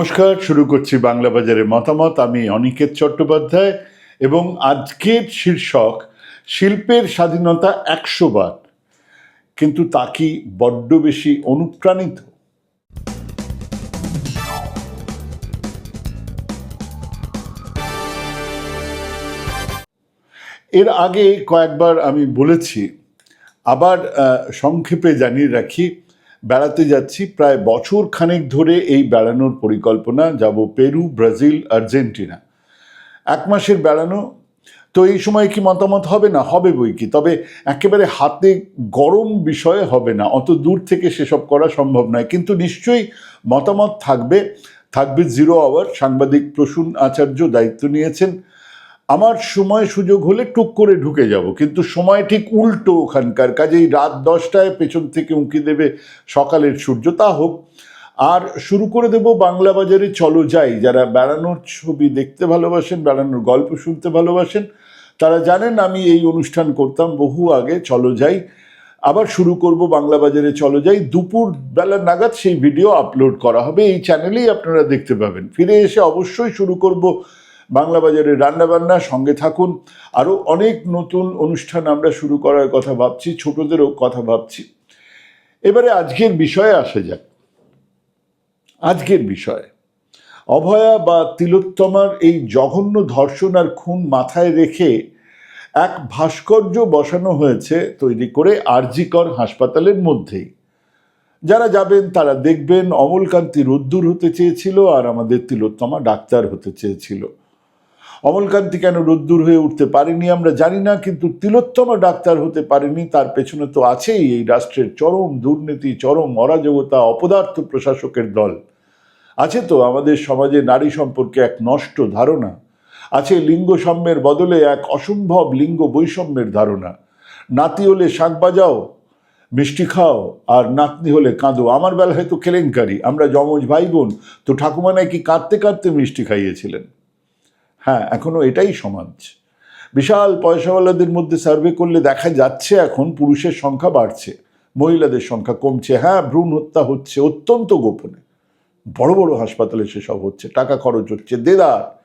নমস্কার, শুরু করছি বাংলা বাজারের মতামত। আমি অনিকেত চট্টোপাধ্যায় এবং আজকের শীর্ষক, শিল্পের স্বাধীনতা একশো বার। কিন্তু তা কি বড্ড বেশি অনুপ্রাণিত? এর আগে কয়েকবার আমি বলেছি, আবার সংক্ষেপে জানিয়ে রাখি বেড়াতে যাচ্ছি প্রায় বছর খানেক ধরে এই বেড়ানোর পরিকল্পনা। যাব পেরু, ব্রাজিল, আর্জেন্টিনা। এক মাসের বেড়ানো, তো এই সময় কি মতামত হবে না? হবে বই কি? তবে একেবারে হাতে গরম বিষয়ে হবে না। অত দূর থেকে সেসব করা সম্ভব নয়। কিন্তু নিশ্চয়ই মতামত থাকবে। থাকবে জিরো আওয়ার সাংবাদিক প্রসূন আচার্য দায়িত্ব নিয়েছেন। আমার সময় সুযোগ হলে টুক করে ঢুকে যাব, কিন্তু সময় ঠিক উল্টো ওখানকার। কাজেই রাত দশটায় পেছন থেকে উঁকি দেবে সকালের সূর্য, তা হোক। আর শুরু করে দেব বাংলা বাজারে, চলো যাই। যারা বেড়ানোর ছবি দেখতে ভালোবাসেন, বেড়ানোর গল্প শুনতে ভালোবাসেন, তারা জানেন আমি এই অনুষ্ঠান করতাম বহু আগে, চলো যাই। আবার শুরু করব বাংলা বাজারে, চলো যাই। দুপুর বেলা নাগাদ সেই ভিডিও আপলোড করা হবে। এই চ্যানেলেই আপনারা দেখতে পাবেন। ফিরে এসে অবশ্যই শুরু করব বাংলা বাজারের রান্নাবান্না সঙ্গে থাকুন। আরও অনেক নতুন অনুষ্ঠান আমরা শুরু করার কথা ভাবছি, ছোটদেরও কথা ভাবছি। এবারে আজকের বিষয়ে আসা যাক। আজকের বিষয়, অভয়া বা তিলোত্তমার এই জঘন্য ধর্ষণ আর খুন মাথায় রেখে এক ভাস্কর্য বসানো হয়েছে তৈরি করে আরজিকর হাসপাতালের মধ্যেই। যারা যাবেন তারা দেখবেন অমলকান্তি রোদ্দুর হতে চেয়েছিল আর আমাদের তিলোত্তমা ডাক্তার হতে চেয়েছিল। অমলকান্তি কেন রোদ্দুর হয়ে উঠতে পারেনি আমরা জানি না, কিন্তু তিলোত্তমা ডাক্তার হতে পারেনি, তার পেছনে তো আছেই এই রাষ্ট্রের চরম দুর্নীতি, চরম অরাজকতা, অপদার্থ প্রশাসকের দল। আছে তো আমাদের সমাজে নারী সম্পর্কে এক নষ্ট ধারণা, আছে লিঙ্গ সাম্যের বদলে এক অসম্ভব লিঙ্গ বৈষম্যের ধারণা। নাতি হলে শাক বাজাও, মিষ্টি খাও, আর নাতনি হলে কাঁদো। আমার বেলায় তো কেলেঙ্কারি, আমরা যমজ ভাই বোন, তো ঠাকুমা নাকি কাঁদতে কাঁদতে মিষ্টি খাইয়েছিলেন? হ্যাঁ এখনও এটাই সমাজ। বিশাল পয়সাওয়ালাদের মধ্যে সার্ভে করলে দেখা যাচ্ছে এখন পুরুষের সংখ্যা বাড়ছে, মহিলাদের সংখ্যা কমছে। হ্যাঁ ভ্রূণ হত্যা হচ্ছে, অত্যন্ত গোপনে। বড় বড় হাসপাতালে সেসব হচ্ছে, টাকা খরচ হচ্ছে দেদার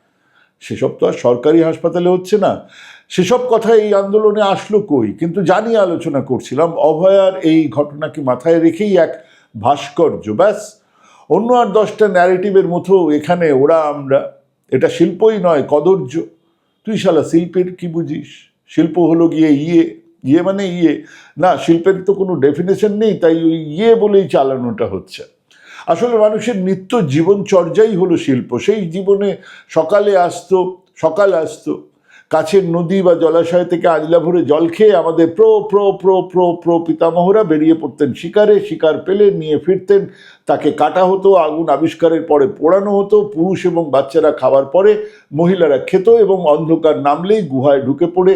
সেসব তো আর সরকারি হাসপাতালে হচ্ছে না। সেসব কথা এই আন্দোলনে আসলো কই? কিন্তু জানি আলোচনা করছিলাম, অভয়ার এই ঘটনাকে মাথায় রেখেই এক ভাস্কর্য, ব্যাস। অন্য আর দশটা ন্যারেটিভের মতো এখানে ওরা আমরা এটা শিল্পই নয়, কদর্য। তুই শালা শিল্পের কি বুঝিস? শিল্প হলো গিয়ে ইয়ে। ইয়ে মানে ইয়ে। না, শিল্পের তো কোনো ডেফিনেশন নেই, তাই ওই ইয়ে বলেই চালানোটা হচ্ছে। আসলে মানুষের নিত্য জীবনচর্যাই হলো শিল্প। সেই জীবনে সকালে আসতো, সকাল আসতো কাছের নদী বা জলাশয় থেকে আজলা ভরে জল খেয়ে আমাদের প্র প্র প্র প্র প্র পিতামহরা বেরিয়ে পড়তেন। শিকারে শিকার পেলে নিয়ে ফিরতেন। তাকে কাটা হতো, আগুন আবিষ্কারের পরে পোড়ানো হতো। পুরুষ এবং বাচ্চারা খাওয়ার পরে মহিলারা খেত এবং অন্ধকার নামলেই গুহায় ঢুকে পড়ে,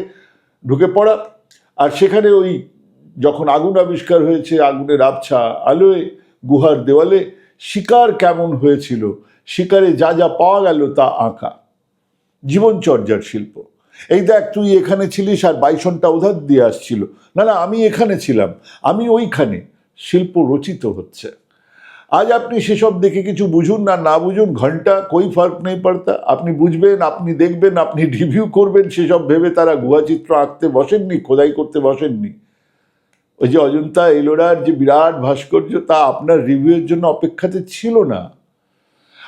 ঢুকে পড়া। আর সেখানে ওই যখন আগুন আবিষ্কার হয়েছে, আগুনের আবছা আলোয়, গুহার দেওয়ালে শিকার কেমন হয়েছিল, শিকারে যা যা পাওয়া গেল তা আঁকা। জীবনচর্যার শিল্প। এই দেখ, তুই এখানে ছিলিস আর বাইসনটা উধার দিয়ে আসছিল। না না, আমি এখানে ছিলাম, আমি ওইখানে। শিল্প রচিত হচ্ছে। আজ আপনি সেসব দেখে কিছু বুঝুন না না বুঝুন, ঘণ্টা কই ফার্ক নেই পারতা আপনি বুঝবেন, আপনি দেখবেন, আপনি রিভিউ করবেন, সেসব ভেবে তারা গুহাচিত্র আঁকতে বসেননি, খোদাই করতে বসেননি। ওই যে অজন্তা এলোরার যে বিরাট ভাস্কর্য, তা আপনার রিভিউয়ের জন্য অপেক্ষাতে ছিল না।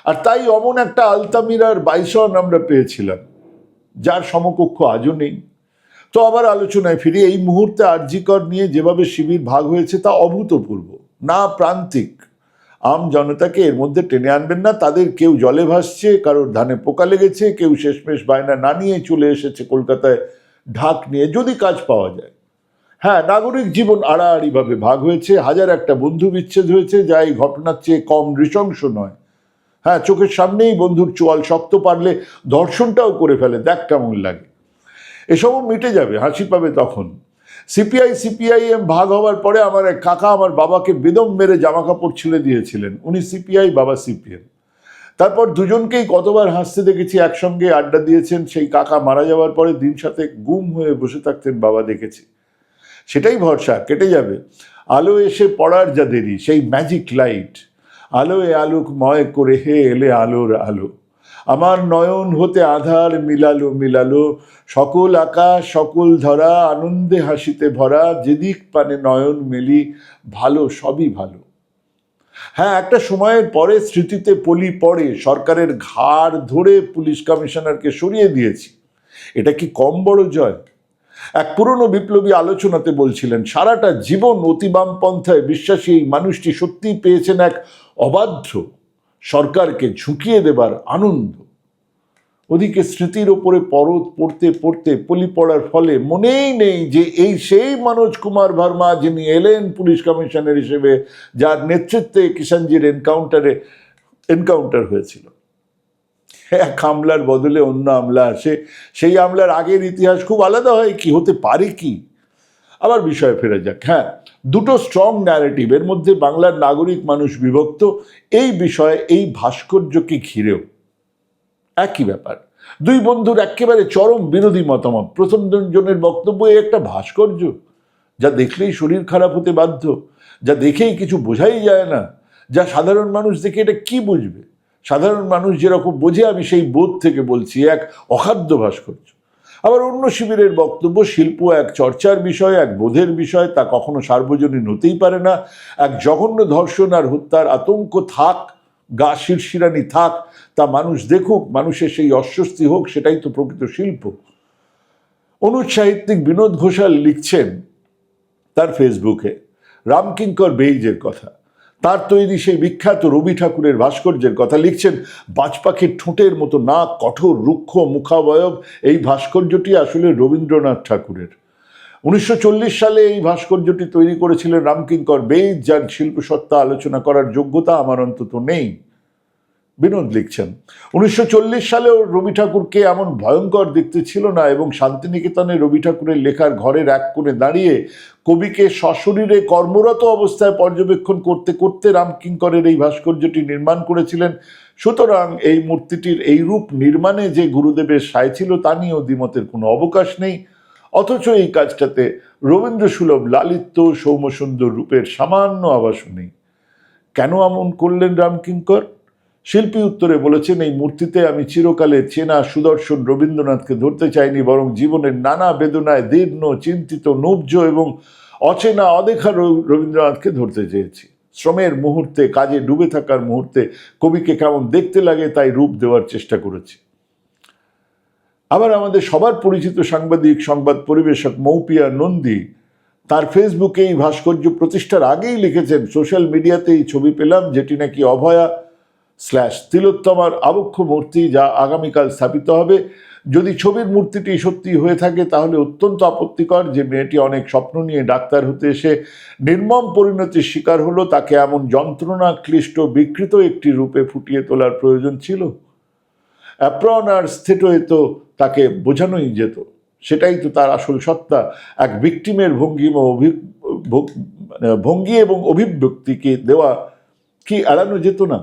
আর তাই অমন একটা আলতামিরার বাইসন আমরা পেয়েছিলাম। যার সমকক্ষ আজও নেই। তো আবার আলোচনায় ফিরি এই মুহূর্তে আরজিকর নিয়ে যেভাবে শিবির ভাগ হয়েছে তা অভূতপূর্ব, না প্রান্তিক। আম জনতাকে এর মধ্যে টেনে আনবেন না, তাদের কেউ জলে ভাসছে, কারোর ধানে পোকা লেগেছে, কেউ শেষমেশ বায়না না নিয়ে চলে এসেছে কলকাতায় ঢাক নিয়ে, যদি কাজ পাওয়া যায়। হ্যাঁ নাগরিক জীবন আড়াআড়িভাবে ভাগ হয়েছে, হাজার একটা বন্ধু বিচ্ছেদ হয়েছে, যা এই ঘটনার চেয়ে কম নৃশংস নয়। হ্যাঁ চোখের সামনেই বন্ধুর চোয়াল শক্ত পারলে ধর্ষণটাও করে ফেলে, দেখ কেমন লাগে। এসবও মিটে যাবে, হাসি পাবে তখন। সিপিআই, সিপিআইএম ভাগ হওয়ার পরে আমার এক কাকা আমার বাবাকে বেদম মেরে জামা কাপড় ছিঁড়ে দিয়েছিলেন। উনি সিপিআই, বাবা সিপিএম। তারপর দুজনকেই কতবার হাসতে দেখেছি, একসঙ্গে আড্ডা দিয়েছেন, সেই কাকা মারা যাওয়ার পরে দিন সাথে গুম হয়ে বসে থাকতেন বাবা দেখেছি। সেটাই ভরসা, কেটে যাবে। আলো এসে পড়ার যা দেরি, সেই ম্যাজিক লাইট আলোয় আলোকময় করে হে এলে আলোর আলো। আমার নয়ন হতে আধার মিলালো মিলালো। সকল আকাশ, সকল ধরা, আনন্দে হাসিতে ভরা। যেদিক পানে নয়ন মেলি, ভালো, সবই ভালো। হ্যাঁ একটা সময়ের পরে স্মৃতিতে পলি পড়ে, সরকারের ঘাড় ধরে পুলিশ কমিশনারকে সরিয়ে দিয়েছি। এটা কি কম বড় জয়? এক পুরনো বিপ্লবী আলোচনাতে বলছিলেন, সারাটা জীবন অতিবাম পন্থায় বিশ্বাসী এই মানুষটি সত্যিই পেয়েছেন এক অবাধ্য সরকারকে ঝুঁকিয়ে দেবার আনন্দ। ওদিকে স্মৃতির ওপরে পরত পড়তে পড়তে পলি পড়ার ফলে মনেই নেই যে এই সেই মনোজ কুমার ভার্মা যিনি এলেন পুলিশ কমিশনার হিসেবে, যার নেতৃত্বে কিষাণজির এনকাউন্টারে, এনকাউন্টার হয়েছিল। এক আমলার বদলে অন্য আমলা আসে। সেই আমলার আগের ইতিহাস খুব আলাদা হয়, কি হতে পারে কি? আবার বিষয়ে ফেরা যাক। হ্যাঁ দুটো স্ট্রং ন্যারেটিভ এর মধ্যে বাংলার নাগরিক মানুষ বিভক্ত, এই বিষয়ে, এই ভাস্কর্যকে ঘিরেও। একই ব্যাপার। দুই বন্ধুর একেবারে চরম বিরোধী মতামত। প্রথম জনের বক্তব্য একটা ভাস্কর্য, যা দেখলেই শরীর খারাপ হতে বাধ্য, যা দেখেই কিছু বোঝাই যায় না, যা সাধারণ মানুষ দেখে এটা কি বুঝবে? সাধারণ মানুষ যেরকম বোঝে, আমি সেই বোধ থেকে বলছি, এক অখাদ্য ভাস্কর্য। আবার অন্য শিবিরের বক্তব্য, শিল্প এক চর্চার বিষয়, এক বোধের বিষয়, তা কখনো সার্বজনীন হতেই পারে না। এক জঘন্য ধর্ষণ আর হত্যার আতঙ্ক থাক, গা শিরশিরানি থাক, তা মানুষ দেখুক, মানুষের সেই অস্বস্তি হোক, সেটাই তো প্রকৃত শিল্প। অনুজ সাহিত্যিক বিনোদ ঘোষাল লিখছেন তার ফেসবুকে, রামকিঙ্কর বেইজের কথা। তার তৈরি সেই বিখ্যাত রবি ঠাকুরের ভাস্কর্যের কথা লিখছেন বাজপাখির ঠোঁটের মতো না, কঠোর, রুক্ষ, মুখাবয়ব, এই ভাস্কর্যটি আসলে রবীন্দ্রনাথ ঠাকুরের। উনিশশো চল্লিশ সালে এই ভাস্কর্যটি তৈরি করেছিলেন রামকিঙ্কর বেইজ যার শিল্পসত্তা আলোচনা করার যোগ্যতা আমার অন্তত নেই। বিনোদ লিখছেন, উনিশশো চল্লিশ সালেও রবি ঠাকুরকে এমন ভয়ঙ্কর দেখতে ছিল না এবং শান্তিনিকেতনে রবি ঠাকুরের লেখার ঘরের এক কোণে দাঁড়িয়ে কবিকে সশরীরে কর্মরত অবস্থায় পর্যবেক্ষণ করতে করতে রামকিঙ্করের এই ভাস্কর্যটি নির্মাণ করেছিলেন। সুতরাং এই মূর্তিটির এই রূপ নির্মাণে যে গুরুদেবের সায় ছিল তা নিয়েও দ্বিমতের কোনো অবকাশ নেই। অথচ এই কাজটাতে রবীন্দ্র সুলভ লালিত্য সৌম্যসুন্দর রূপের সামান্য আভাসও নেই। কেন এমন করলেন রামকিঙ্কর শিল্পী উত্তরে বলেছেন, এই মূর্তিতে আমি চিরকালে চেনা সুদর্শন রবীন্দ্রনাথকে ধরতে চাইনি, বরং জীবনের নানা বেদনায় দীর্ণ, চিন্তিত, নুব্জ এবং অচেনা, অদেখা রবীন্দ্রনাথকে ধরতে চেয়েছি। শ্রমের মুহূর্তে, কাজে ডুবে থাকার মুহূর্তে কবিকে কেমন দেখতে লাগে তাই রূপ দেওয়ার চেষ্টা করেছি। আবার আমাদের সবার পরিচিত সাংবাদিক, সংবাদ পরিবেশক মৌপিয়া নন্দী তার ফেসবুকে এই ভাস্কর্য প্রতিষ্ঠার আগেই লিখেছেন, সোশ্যাল মিডিয়াতে এই ছবি পেলাম, যেটি নাকি অভয়া স্ল্যাশ তিলোত্তমার আবক্ষ মূর্তি যা আগামীকাল স্থাপিত হবে। যদি ছবির মূর্তিটি সত্যি হয়ে থাকে, তাহলে অত্যন্ত আপত্তিকর যে মেয়েটি অনেক স্বপ্ন নিয়ে ডাক্তার হতে এসে নির্মম পরিণতির শিকার হলো। তাকে এমন যন্ত্রণা ক্লিষ্ট বিকৃত একটি রূপে ফুটিয়ে তোলার প্রয়োজন ছিল। অ্যাপ্রন আর স্থেটোয় তো তাকে বোঝানোই যেত। সেটাই তো তার আসল সত্তা। এক ভিকটিমের ভঙ্গিমা অভি ভঙ্গি এবং অভিব্যক্তিকে দেওয়া কি এড়ানো যেত না?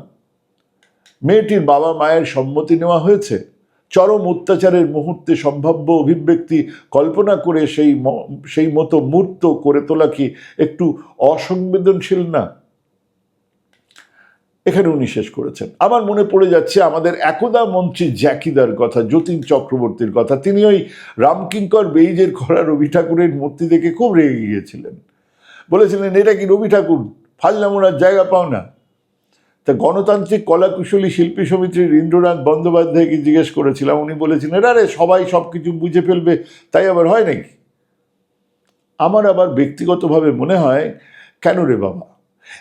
মেয়েটির বাবা মায়ের সম্মতি নেওয়া হয়েছে। চরম অত্যাচারের মুহূর্তে সম্ভাব্য অভিব্যক্তি কল্পনা করে সেই সেই মতো মূর্ত করে তোলা কি একটু অসংবেদনশীল না? এখানে উনি শেষ করেছেন। আমার মনে পড়ে যাচ্ছে আমাদের একদা মন্ত্রী জ্যাকিদার কথা, যতীন চক্রবর্তীর কথা। তিনি ওই রামকিঙ্কর বেইজের করা রবি ঠাকুরের মূর্তি দেখে খুব রেগে গিয়েছিলেন। বলেছিলেন, এটা কি রবি ঠাকুর? ফাজলামোনার জায়গা পাও না তা গণতান্ত্রিক কলাকুশলী শিল্পী সমিতির ইন্দ্রনাথ বন্দ্যোপাধ্যায়কে জিজ্ঞেস করেছিলাম, উনি বলেছিলেন, আরে, সবাই সব কিছু বুঝে ফেলবে, তাই আবার হয় নাকি? আমার আবার ব্যক্তিগতভাবে মনে হয়, কেন রে বাবা?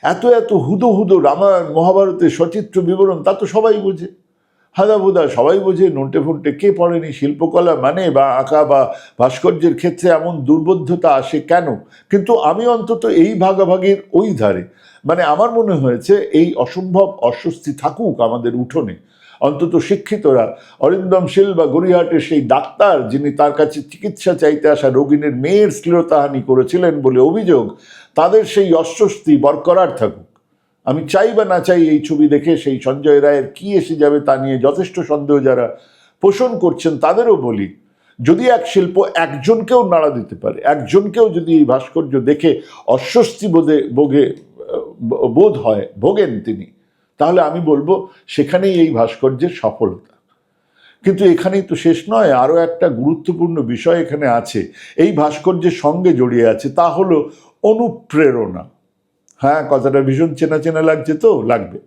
এত এত হুদো হুদো রামায়ণ, মহাভারতের সচিত্র বিবরণ, তা তো সবাই বোঝে। হাদা বোদা, সবাই বোঝে নোটে ফোনটে কে পড়েনি শিল্পকলা মানে বা আঁকা বা ভাস্কর্যের ক্ষেত্রে এমন দুর্বোধ্যতা আসে কেন? কিন্তু আমি অন্তত এই ভাগাভাগির ওই ধারে। মানে আমার মনে হয়েছে এই অসম্ভব অস্বস্তি থাকুক আমাদের উঠোনে। অন্তত শিক্ষিতরা, অরিন্দম শীল বা গড়িয়াহাটের সেই ডাক্তার যিনি তার কাছে চিকিৎসা চাইতে আসা রোগিনের মেয়ের শ্লীলতাহানি করেছিলেন বলে অভিযোগ, তাদের সেই অস্বস্তি বরকরার থাকুক। আমি চাই বা না চাই এই ছবি দেখে সেই সঞ্জয় রায়ের কি এসে যাবে তা নিয়ে যথেষ্ট সন্দেহ যারা পোষণ করছেন তাদেরও বলি, যদি এক শিল্প একজনকেও নাড়া দিতে পারে, একজনকেও যদি এই ভাস্কর্য দেখে অস্বস্তি বোধে বোধে বোধ হয়, ভোগেন তিনি, তাহলে আমি বলব সেখানেই এই ভাস্কর্যের সফলতা। কিন্তু এখানেই তো শেষ নয়, আরও একটা গুরুত্বপূর্ণ বিষয় এখানে আছে, এই ভাস্কর্যের সঙ্গে জড়িয়ে আছে, তা হলো অনুপ্রেরণা। হ্যাঁ কথাটা ভীষণ চেনা চেনা লাগছে তো, লাগবে।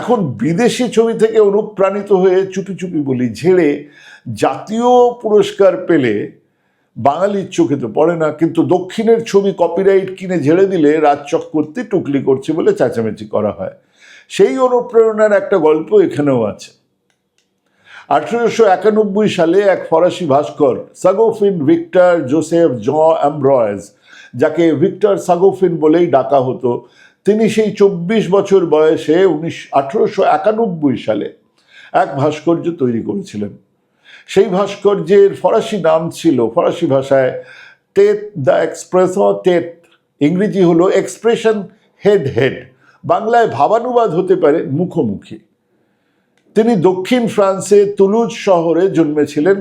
এখন বিদেশি ছবি থেকে অনুপ্রাণিত হয়ে চুপি চুপি বলি, ঝেড়ে জাতীয় পুরস্কার পেলে বাঙালির চোখে তো পড়ে না, কিন্তু দক্ষিণের ছবি কপিরাইট কিনে ঝেড়ে দিলে রাজ চক্রবর্তী টুকলি করছে বলে চেঁচামেচি করা হয়। সেই অনুপ্রেরণার একটা গল্প এখানেও আছে। আঠেরোশো একানব্বই সালে এক ফরাসি ভাস্কর, সাগোফিন ভিক্টর জোসেফ জ অ্যাম্ব্রয়েজ যাকে ভিক্টর সাগোফিন বলেই ডাকা হতো, তিনি সেই চব্বিশ বছর বয়সে উনিশ একানব্বই সালে এক ভাস্কর্য তৈরি করেছিলেন। সেই ভাস্কর্যের ফরাসি নাম ছিল, ফরাসি ভাষায় টেট দ্য এক্সপ্রেস টেট ইংরেজি হলো এক্সপ্রেশন হেড হেড, বাংলায় ভাবানুবাদ হতে পারে মুখোমুখি। তিনি দক্ষিণ ফ্রান্সে তুলুজ শহরে জন্মেছিলেন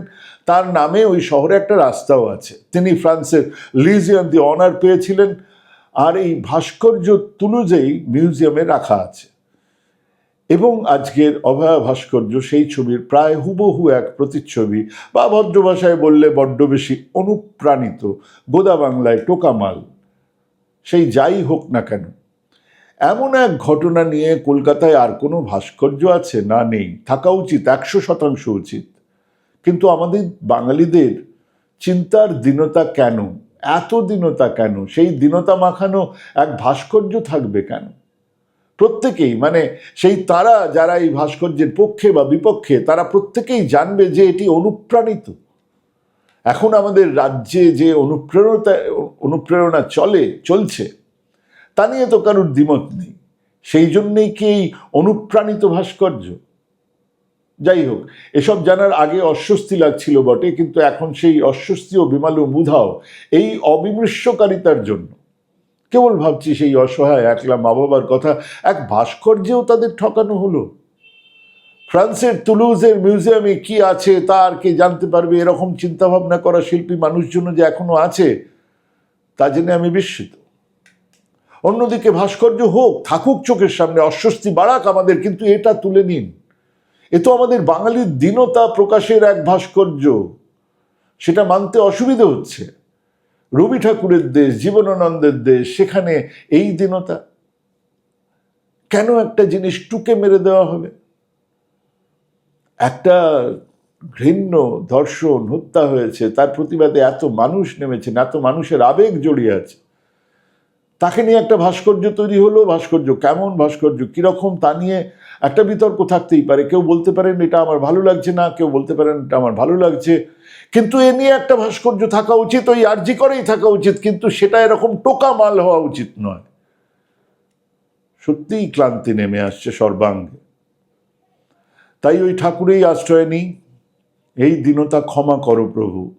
তার নামে ওই শহরে একটা রাস্তাও আছে। তিনি ফ্রান্সের লিজিয়ান দি অনার পেয়েছিলেন আর এই ভাস্কর্য তুলুজেই মিউজিয়ামে রাখা আছে। এবং আজকের অভয়া ভাস্কর্য সেই ছবির প্রায় হুবহু এক প্রতিচ্ছবি বা ভদ্র ভাষায় বললে বড্ড বেশি অনুপ্রাণিত গোদা বাংলায় টোকামাল। সেই যাই হোক না কেন, এমন এক ঘটনা নিয়ে কলকাতায় আর কোনো ভাস্কর্য আছে না নেই। থাকা উচিত, একশো শতাংশ উচিত। কিন্তু আমাদের বাঙালিদের চিন্তার দীনতা কেন? এত দীনতা কেন? সেই দীনতা মাখানো এক ভাস্কর্য থাকবে কেন? প্রত্যেকেই মানে সেই তারা যারা এই ভাস্কর্যের পক্ষে বা বিপক্ষে, তারা প্রত্যেকেই জানবে যে এটি অনুপ্রাণিত। এখন আমাদের রাজ্যে যে অনুপ্রেরণা অনুপ্রেরণা চলে, চলছে, তা নিয়ে তো কারোর দ্বিমত নেই। সেই জন্যেই কি এই অনুপ্রাণিত ভাস্কর্য? যাই হোক, এসব জানার আগে অস্বস্তি লাগছিল বটে, কিন্তু এখন সেই অস্বস্তি ও বিমালু মুধাও এই অবিমৃষ্যকারিতার জন্য। কেবল ভাবছি সেই অসহায়, একলা মা বাবার কথা, এক ভাস্কর্যেও তাদের ঠকানো হলো। ফ্রান্সের তুলুজের মিউজিয়ামে কি আছে, তা আর কে জানতে পারবে, এরকম চিন্তাভাবনা করা শিল্পী মানুষজন যে এখনও আছে, তা জেনে আমি বিস্মিত। অন্যদিকে ভাস্কর্য হোক, থাকুক চোখের সামনে, অস্বস্তি বাড়াক আমাদের, কিন্তু এটা তুলে নিন। এ তো আমাদের বাঙালির দীনতা প্রকাশের এক ভাস্কর্য। সেটা মানতে অসুবিধে হচ্ছে। রবি ঠাকুরের দেশ, জীবনানন্দের দেশ, সেখানে এই দীনতা। কেন একটা জিনিস টুকে মেরে দেওয়া হবে? একটা ঘৃণ্য ধর্ষণ, হত্যা হয়েছে, তার প্রতিবাদে এত মানুষ নেমেছেন, এত মানুষের আবেগ জড়িয়ে আছে। তাকে নিয়ে একটা ভাস্কর্য তৈরি হলো, ভাস্কর্য কেমন, ভাস্কর্য কীরকম, তা নিয়ে একটা বিতর্ক থাকতেই পারে। কেউ বলতে পারেন, এটা আমার ভালো লাগছে না। কেউ বলতে পারেন, এটা আমার ভালো লাগছে। কিন্তু এ নিয়ে একটা ভাস্কর্য থাকা উচিত, ওই আর্জি করেই থাকা উচিত, কিন্তু সেটা এরকম টোকা মাল হওয়া উচিত নয়। সত্যিই ক্লান্তি নেমে আসছে সর্বাঙ্গে। তাই ওই ঠাকুরেই আশ্রয় নিই। এই দীনতা ক্ষমা করো প্রভু।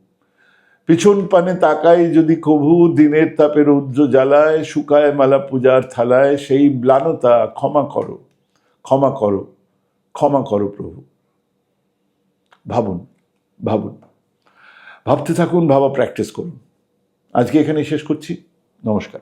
পিছন পানে তাকাই যদি কভু দিনের তাপের রৌদ্র জ্বালায়, শুকায় মালা পূজার থালায়, সেই ম্লানতা ক্ষমা করো ক্ষমা করো ক্ষমা করো প্রভু। ভাবুন ভাবুন। ভাবতে থাকুন, ভাবা প্র্যাকটিস করুন। আজকে এখানে শেষ করছি। নমস্কার।